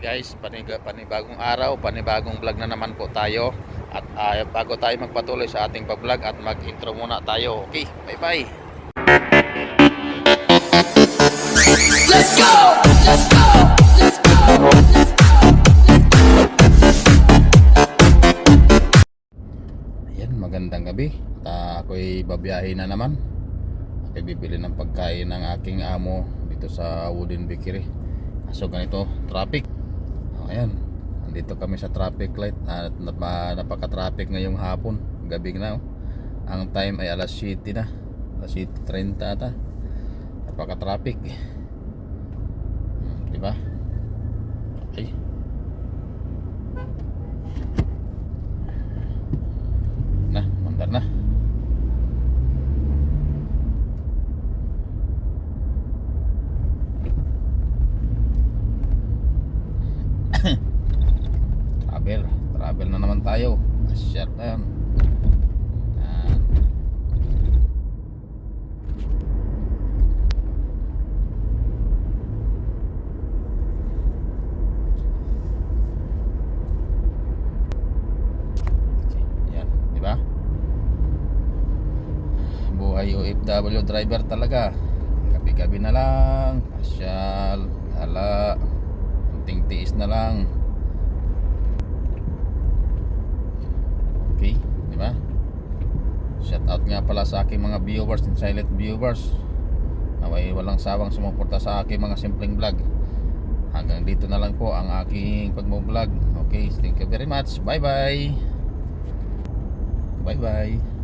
guys, paniga, panibagong araw, panibagong vlog na naman po tayo. At ah, bago tayo magpatuloy sa ating pag-vlog at mag-intro muna tayo. Okay, bye-bye. Let's go! Let's go! Let's go! Ayan, magandang gabi. At ah, ako'y babiyahe na naman. Ako'y bibili ng pagkain ng aking amo dito sa Wooden Bakery. So ganito, traffic. Ayan, nandito kami sa traffic light. At napa, napaka-traffic ngayong hapon. Gabi na. oh. Ang time ay alas 7 na. Alas 7.30 ata. Napaka-traffic. Hmm, Diba? Okay. Na, mandar na. travel, travel na naman tayo. Asyat na yan. Buhay OFW driver talaga. Gabi-gabi na lang, pasyal, hala, kunting tiis na lang. Okay, di ba? Shout out nga pala sa aking mga viewers and silent viewers. Naway walang sawang sumuporta sa aking mga simpleng vlog. Hanggang dito na lang po ang aking pagmo-vlog. Okay, thank you very much. Bye-bye. Bye-bye.